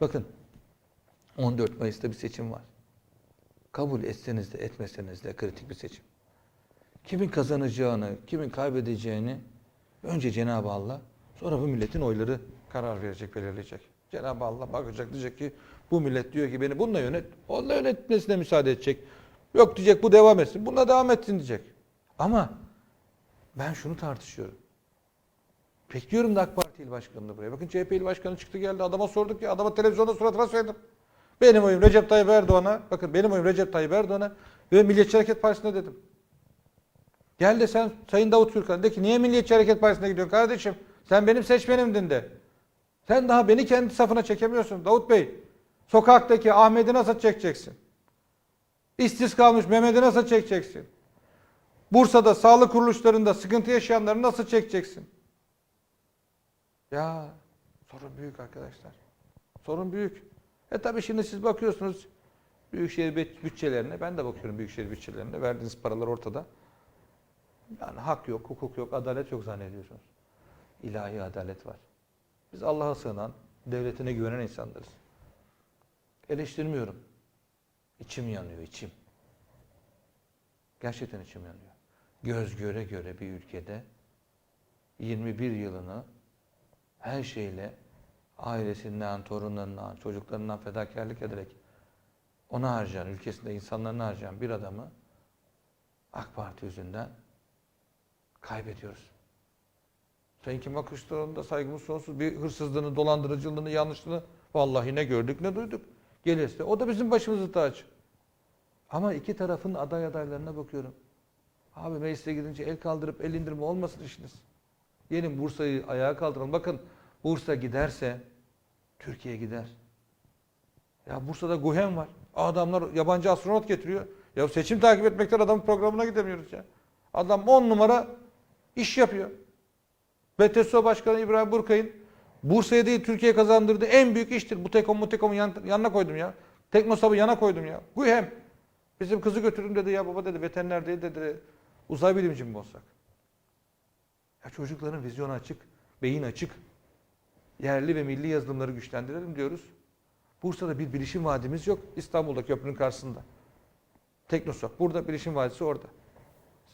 Bakın 14 Mayıs'ta bir seçim var. Kabul etseniz de etmeseniz de kritik bir seçim. Kimin kazanacağını, kimin kaybedeceğini önce Cenab-ı Allah, sonra bu milletin oyları karar verecek, belirleyecek. Cenab-ı Allah bakacak diyecek ki bu millet diyor ki beni bununla yönet, onunla yönetmesine müsaade edecek. Yok diyecek bu devam etsin, bununla devam etsin diyecek. Ama ben şunu tartışıyorum. Bekliyorum da AK Parti il başkanını buraya. Bakın CHP il başkanı çıktı geldi. Adama sorduk ya. Adama televizyonda suratına söyledim. Benim oyum Recep Tayyip Erdoğan'a. Bakın benim oyum Recep Tayyip Erdoğan'a ve Milliyetçi Hareket Partisi'ne dedim. Gel de sen Sayın Davut Gürkan de ki niye Milliyetçi Hareket Partisi'ne gidiyorsun kardeşim? Sen benim seçmenimdin de. Sen daha beni kendi safına çekemiyorsun Davut Bey. Sokaktaki Ahmet'i nasıl çekeceksin? İşsiz kalmış Mehmet'i nasıl çekeceksin? Bursa'da sağlık kuruluşlarında sıkıntı yaşayanları nasıl çekeceksin? Ya sorun büyük arkadaşlar. Sorun büyük. E tabii şimdi siz bakıyorsunuz büyükşehir büt- bütçelerine. Ben de bakıyorum büyükşehir bütçelerine. Verdiğiniz paralar ortada. Yani hak yok, hukuk yok, adalet yok zannediyorsunuz. İlahi adalet var. Biz Allah'a sığınan, devletine güvenen insanlarız. Eleştirmiyorum. İçim yanıyor, içim. Gerçekten içim yanıyor. Göz göre göre bir ülkede 21 yılını her şeyle ailesinden, torunlarından, çocuklarından fedakarlık ederek ona harcayan, ülkesinde insanlarını harcayan bir adamı AK Parti yüzünden kaybediyoruz. Sayın Kemal Kılıçdaroğlu'na da saygımız sonsuz. Bir hırsızlığını, dolandırıcılığını, yanlışlığını vallahi ne gördük ne duyduk. Gelirse o da bizim başımızın tacı. Ama iki tarafın aday adaylarına bakıyorum. Abi meclise gidince el kaldırıp el indirme olmasın işiniz. Gelin Bursa'yı ayağa kaldıralım. Bakın Bursa giderse Türkiye gider. Ya Bursa'da Guhem var. Adamlar yabancı astronot getiriyor. Ya seçim takip etmekten adamın programına gidemiyoruz ya. Adam 10 numara iş yapıyor. BTSO Başkanı İbrahim Burkay'ın Bursa'ya değil Türkiye kazandırdığı en büyük iştir. Bu Tekom bu Tekom'u yan, yanına koydum ya. Teknosab'ı yana koydum ya. Guhem. Bizim kızı götürdüm dedi ya baba dedi veteriner değil dedi. Uzay bilimci mi olsak? Ya çocukların vizyonu açık, beyin açık. Yerli ve milli yazılımları güçlendirelim diyoruz. Bursa'da bir bilişim vadimiz yok. İstanbul'da köprünün karşısında. Teknosok. Burada bilişim vadisi orada.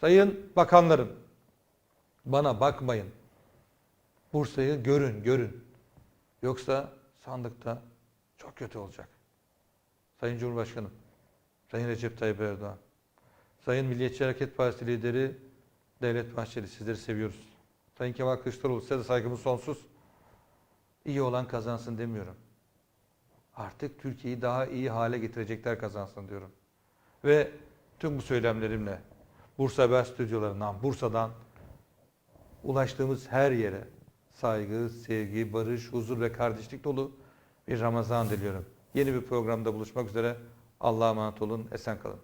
Sayın bakanların bana bakmayın. Bursa'yı görün, görün. Yoksa sandıkta çok kötü olacak. Sayın Cumhurbaşkanım, Sayın Recep Tayyip Erdoğan, Sayın Milliyetçi Hareket Partisi lideri Devlet Bahçeli sizleri seviyoruz. Sayın Kemal Kılıçdaroğlu size de saygımız sonsuz. İyi olan kazansın demiyorum. Artık Türkiye'yi daha iyi hale getirecekler kazansın diyorum. Ve tüm bu söylemlerimle Bursa Haber stüdyolarından, Bursa'dan ulaştığımız her yere saygı, sevgi, barış, huzur ve kardeşlik dolu bir Ramazan diliyorum. Yeni bir programda buluşmak üzere. Allah'a emanet olun, esen kalın.